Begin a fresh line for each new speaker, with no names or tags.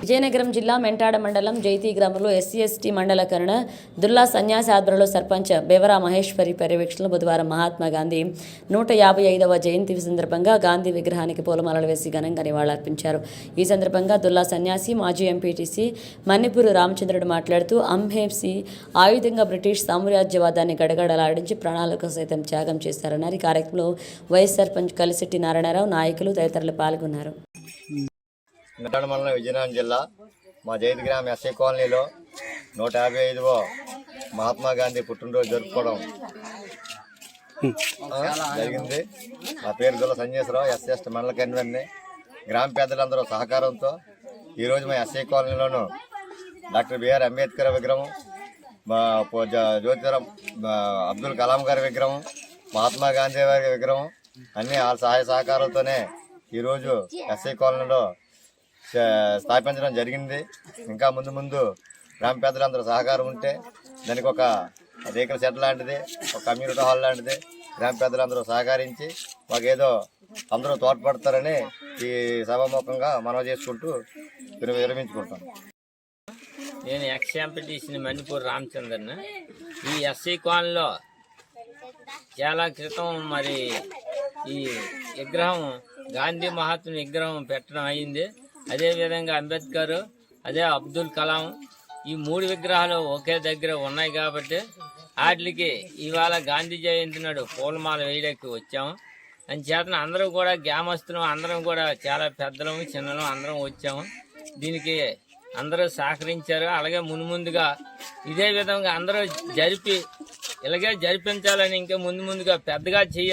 విజయనగరం జిల్లా మెంటాడ మండలం జైతీ గ్రామంలో ఎస్సీ ఎస్టీ మండల కరణ దుల్లా సన్యాసి ఆధ్వర్యంలో సర్పంచ్ బెవరా మహేశ్వరి పర్యవేక్షణలో బుధవారం మహాత్మా గాంధీ నూట యాభై ఐదవ జయంతి సందర్భంగా గాంధీ విగ్రహానికి పూలమాలలు వేసి ఘనంగా నివాళులర్పించారు. ఈ సందర్భంగా దుల్లా సన్యాసి మాజీ ఎంపీటీసీ మణిపూర్ రామచంద్రుడు మాట్లాడుతూ అంహేసి ఆయుధంగా బ్రిటిష్ సామ్రాజ్యవాదాన్ని గడగడలాడించి ప్రణాళిక సైతం త్యాగం చేశారన్నారు ఈ కార్యక్రమంలో వైఎస్ సర్పంచ్ కలిశెట్టి నారాయణరావు నాయకులు తదితరులు పాల్గొన్నారు.
మండలం విజయనగరం జిల్లా మా జైతి గ్రామ ఎస్ఐ కాలనీలో నూట యాభై ఐదవ మహాత్మా గాంధీ పుట్టినరోజు జరుపుకోవడం జరిగింది. నా పేరు దుల్ల సంజేశ్వరరావు ఎస్ఎస్ మండల కన్వెన్ని గ్రామ పెద్దలందరూ సహకారంతో ఈరోజు మా ఎస్ఐ కాలనీలోను డాక్టర్ బిఆర్ అంబేద్కర్ విగ్రహం మా జ్యోతిరాం అబ్దుల్ కలాం గారి విగ్రహం మహాత్మా గాంధీ గారి విగ్రహం అన్ని వాళ్ళ సహాయ సహకారాలతోనే ఈరోజు ఎస్ఐ కాలనీలో స్థాపించడం జరిగింది. ఇంకా ముందు ముందు గ్రామ పెద్దలందరూ సహకారం ఉంటే దానికి ఒక రేకుల షెడ్ లాంటిది ఒక కమ్యూనిటీ హాల్ లాంటిది గ్రామ పెద్దలందరూ సహకరించి మాకేదో అందరూ తోడ్పడతారని ఈ సభాముఖంగా మనవి చేసుకుంటూ విరమించుకుంటాం.
నేను ఎక్స్ తీసిన మణిపూర్ రామచంద్రన్. ఈ ఎస్సీ కాలనీలో చాలా క్రితం మరి ఈ విగ్రహం గాంధీ మహాత్ముని విగ్రహం పెట్టడం అయింది. అదేవిధంగా అంబేద్కర్ అదే అబ్దుల్ కలాం ఈ మూడు విగ్రహాలు ఒకే దగ్గర ఉన్నాయి కాబట్టి వాటికి ఇవాళ గాంధీ జయంతి నాడు పూలమాల వేయడానికి వచ్చాము. అందుచేతన అందరం కూడా గ్రామస్తులం అందరం కూడా చాలా పెద్దలం చిన్నలం అందరం వచ్చాము. దీనికి అందరూ సహకరించారు. అలాగే మున్ముందుగా ఇదే విధంగా అందరూ జరిపి ఇలాగే జరిపించాలని ఇంకా ముందు ముందుగా పెద్దగా చేయాలి.